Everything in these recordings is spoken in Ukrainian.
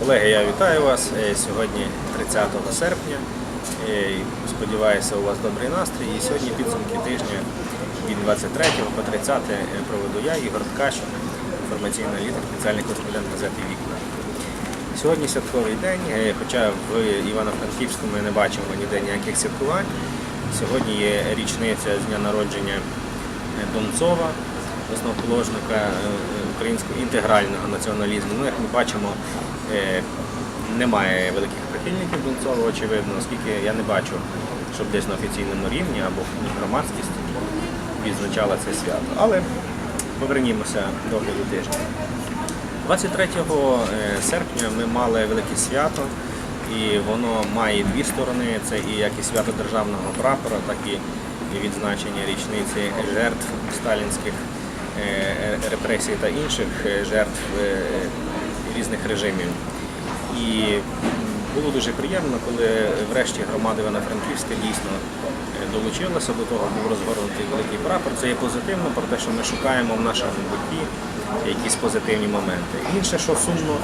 Колеги, я вітаю вас. Е, Сьогодні 30 серпня. Е, Сподіваюся, у вас добрий настрій. І сьогодні підсумки тижня від 23 по 30 проведу я, Ігор Ткач, інформаційний лідер, спеціальний кореспондент газети Вікна. Сьогодні святковий день, е, хоча в Івано-Франківську ми не бачимо ніде ніяких святкувань. Сьогодні є річниця з дня народження е, Донцова, основоположника е, українського інтегрального націоналізму. Ну, як ми бачимо, е, немає великих прихильників Донцова, очевидно, оскільки я не бачу, щоб десь на офіційному рівні або громадськість відзначала це свято. Але повернімося до огляду тижня. 23 серпня ми мали велике свято, і воно має дві сторони. Це і як і свято державного прапора, так і відзначення річниці жертв сталінських е, репресій та інших е, жертв е, різних режимів. І було дуже приємно, коли врешті громада Івано-Франківська дійсно е, долучилася до того, був розгорнутий великий прапор. Це є позитивно про те, що ми шукаємо в нашому житті якісь позитивні моменти. Інше, що сумно,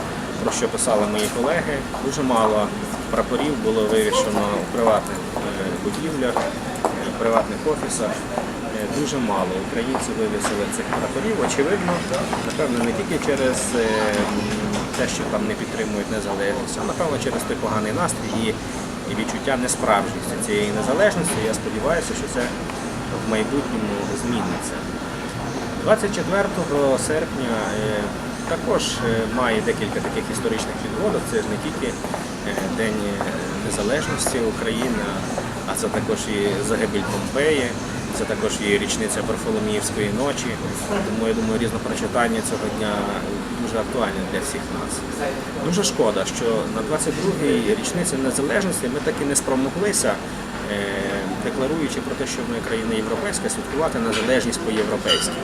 про що писали мої колеги, дуже мало прапорів було вивішено в приватних е, будівлях, е, в приватних офісах. Дуже мало українців вивісили цих прапорів. Очевидно, напевно, не тільки через е, те, що там не підтримують незалежність, а напевно через той поганий настрій і, відчуття несправжності цієї незалежності. Я сподіваюся, що це в майбутньому зміниться. 24 серпня е, також е, має декілька таких історичних підводок. Це ж не тільки День Незалежності України, а це також і загибель Помпеї, це також і річниця Парфоломіївської ночі. Тому я думаю, різнопрочитання цього дня дуже актуальне для всіх нас. Дуже шкода, що на 22-й річниці незалежності ми так і не спромоглися. е, Декларуючи про те, що ми країна європейська, святкувати незалежність по-європейськи.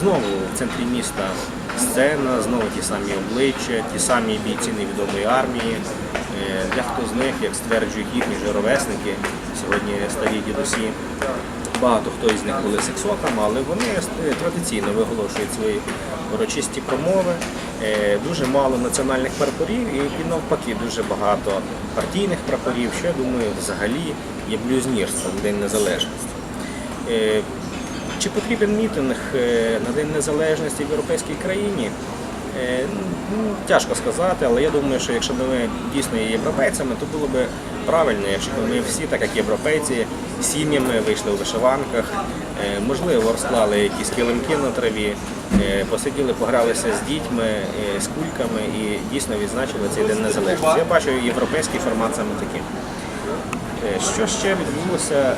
Знову в центрі міста сцена, знову ті самі обличчя, ті самі бійці невідомої армії. Е, Дехто з них, як стверджують їхні ж сьогодні старі дідусі, багато хто із них були сексотами, але вони е, традиційно виголошують свої урочисті промови. Е, Дуже мало національних прапорів і, навпаки дуже багато партійних прапорів, що я думаю, взагалі є блюзнірством в День Незалежності. Е, чи потрібен мітинг на День Незалежності в європейській країні? Ну, Тяжко сказати, але я думаю, що якщо б ми дійсно є європейцями, то було б правильно, якщо ми всі, так як європейці, сім'ями вийшли у вишиванках, е, можливо, розклали якісь килимки на траві, е, посиділи, погралися з дітьми, е, з кульками і дійсно відзначили цей день незалежності. Я бачу європейський формат саме таким. Що ще відбулося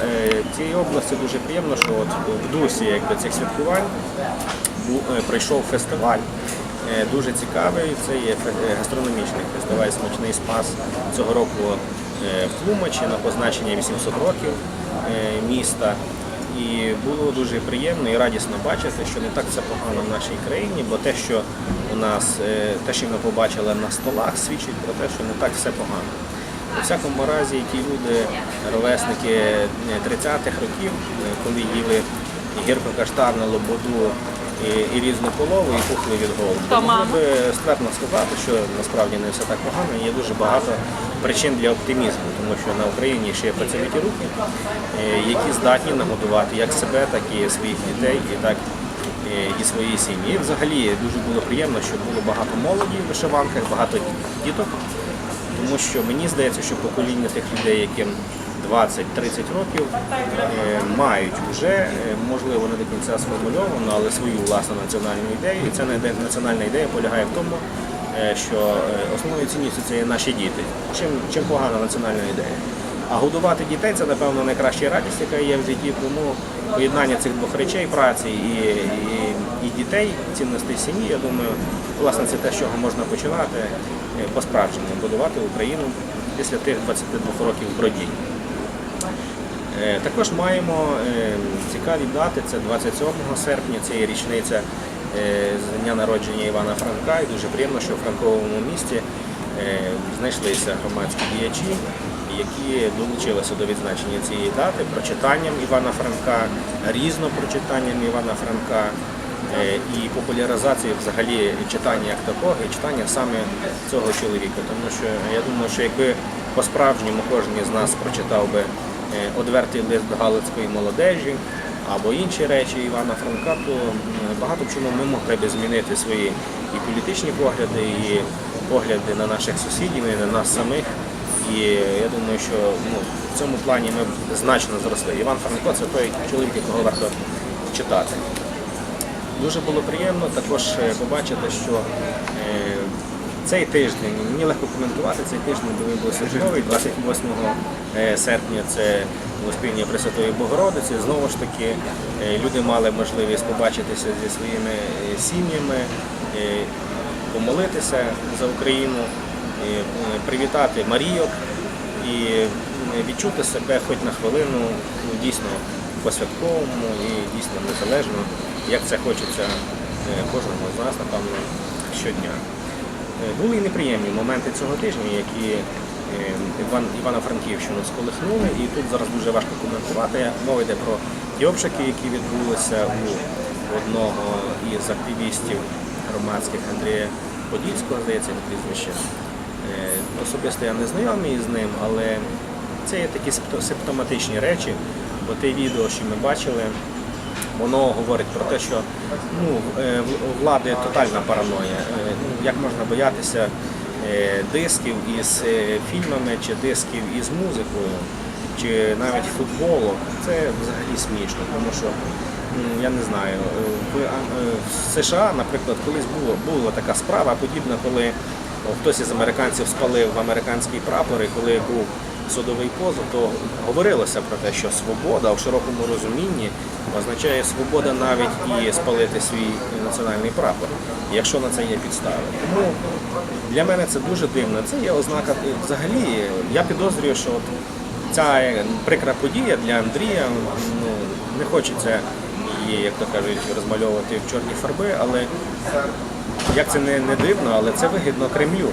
в цій області? Дуже приємно, що от в дусі якби, цих святкувань пройшов фестиваль. Дуже цікавий. Це є гастрономічний фестиваль Смачний спас цього року е, в Тлумачі на позначення 800 років е, міста. І було дуже приємно і радісно бачити, що не так все погано в нашій країні, бо те, що у нас, е, те, що ми побачили на столах, свідчить про те, що не так все погано. У всякому разі, ті люди, ровесники е, 30-х років, е, коли їли гірко каштану, лободу і, і різну полову, і пухли від голоду. То Могли би ствердно сказати, що насправді не все так погано, є дуже багато причин для оптимізму, тому що на Україні ще є працьовиті руки, е, які здатні нагодувати як себе, так і своїх дітей, і так е, і свої сім'ї. Взагалі дуже було приємно, що було багато молоді в вишиванках, багато діток тому що мені здається, що покоління тих людей, яким 20-30 років, е, мають вже, можливо, не до кінця сформульовану, але свою власну національну ідею. І ця національна ідея полягає в тому, що е, основною цінністю це є наші діти. Чим, чим погана національна ідея? А годувати дітей це, напевно, найкраща радість, яка є в житті. Тому поєднання цих двох речей праці і, і, і дітей, цінностей сім'ї, я думаю, власне, це те, з чого можна починати е, по-справжньому будувати Україну після тих 22 років бродінь. Е, Також маємо е, цікаві дати. Це 27 серпня, це є річниця е, з дня народження Івана Франка. І дуже приємно, що в Франковому місті е, знайшлися громадські діячі, які долучилися до відзначення цієї дати прочитанням Івана Франка, різно прочитанням Івана Франка. е, і популяризації взагалі читання як такого, і читання саме цього чоловіка. Тому що я думаю, що якби по-справжньому кожен із нас прочитав би е, одвертий лист Галицької молодежі або інші речі Івана Франка, то багато в чому ми могли б змінити свої і політичні погляди, і погляди на наших сусідів, і на нас самих. І я думаю, що ну, в цьому плані ми б значно зросли. Іван Франко це той чоловік, якого варто читати. Дуже було приємно також е, побачити, що е, цей тиждень, мені легко коментувати, цей тиждень був святковий, 28 е, серпня це Успіння Пресвятої Богородиці. Знову ж таки, е, люди мали можливість побачитися зі своїми е, сім'ями, помолитися за Україну, привітати Марійок і відчути себе хоч на хвилину ну, дійсно по-святковому і дійсно незалежно, як це хочеться кожному з нас, напевно, щодня. Е, Були і неприємні моменти цього тижня, які е, Іван, Івано-Франківщину сколихнули, і тут зараз дуже важко коментувати. Мова йде про ті обшуки, які відбулися у одного із активістів громадських Андрія Подільського, здається, його прізвище. Е, Особисто я не знайомий з ним, але це є такі симптоматичні речі, бо те відео, що ми бачили, воно говорить про те, що ну, е, влади тотальна параноя. Е, Як можна боятися е, дисків із фільмами, чи дисків із музикою, чи навіть футболу, це взагалі смішно, тому що я не знаю, в, США, наприклад, колись було, була така справа подібна, коли хтось із американців спалив американський прапор, і коли був судовий позов, то говорилося про те, що свобода в широкому розумінні означає свобода навіть і спалити свій національний прапор, якщо на це є підстави. Тому для мене це дуже дивно. Це є ознака взагалі. Я підозрюю, що от ця прикра подія для Андрія ну, не хочеться її, як то кажуть, розмальовувати в чорні фарби, але як це не, не дивно, але це вигідно Кремлю.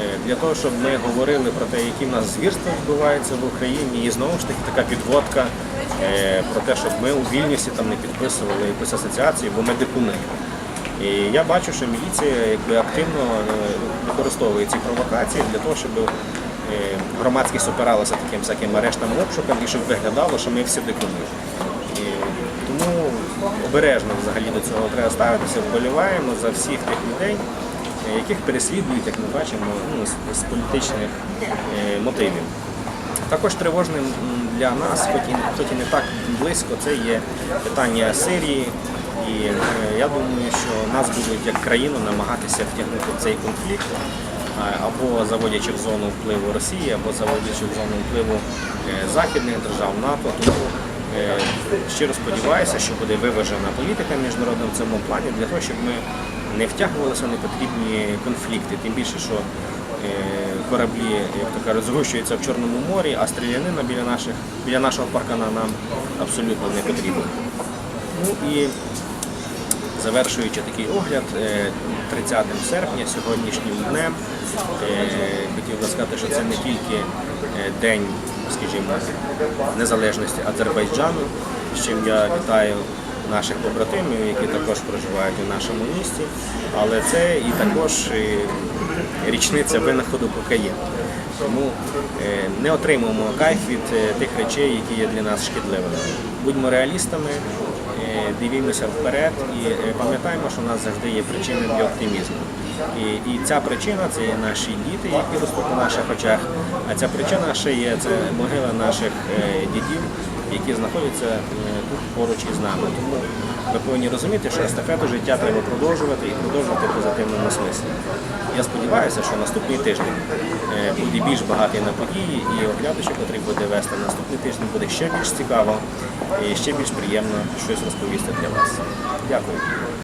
Е, Для того, щоб ми говорили про те, які в нас звірства відбуваються в Україні, і знову ж таки така підводка е, про те, щоб ми у Вільнюсі там не підписували якусь асоціацію, бо ми дикуни. І я бачу, що міліція якби активно е, використовує ці провокації для того, щоб громадськість опиралася таким всяким арештам обшукам і щоб виглядало, що ми всі дикуни. Тому обережно взагалі до цього треба ставитися, вболіваємо за всіх тих людей, яких переслідують, як ми бачимо, ну, з, політичних е, мотивів. Також тривожним для нас, хоч і, хоч і не так близько, це є питання Сирії. І е, я думаю, що нас будуть як країну намагатися втягнути в цей конфлікт, або заводячи в зону впливу Росії, або заводячи в зону впливу е, західних держав НАТО. Тому е, щиро сподіваюся, що буде виважена політика міжнародна в цьому плані для того, щоб ми не втягувалися непотрібні конфлікти, тим більше, що е, кораблі, як то кажуть, згущуються в Чорному морі, а стрілянина біля наших біля нашого паркана нам абсолютно не потрібна. Ну і завершуючи такий огляд, е, 30 серпня, сьогоднішнім днем, е, хотів би сказати, що це не тільки е, день, скажімо, незалежності Азербайджану, з чим я вітаю наших побратимів, які також проживають у нашому місті, але це і також річниця винаходу кокаїну. Тому е, не отримуємо кайф від е, тих речей, які є для нас шкідливими. Будьмо реалістами, е, дивімося вперед і пам'ятаємо, що у нас завжди є причини для оптимізму. І, і ця причина це є наші діти, які ростуть на наших очах. А ця причина ще є це могила наших е, дідів, які знаходяться е, тут поруч із нами. Тому ми повинні розуміти, що естафету життя треба продовжувати і продовжувати в позитивному смислі. Я сподіваюся, що наступний тиждень е, буде більш багатий на події, і оглядачі, котрий буде вести наступний тиждень, буде ще більш цікаво і ще більш приємно щось розповісти для вас. Дякую.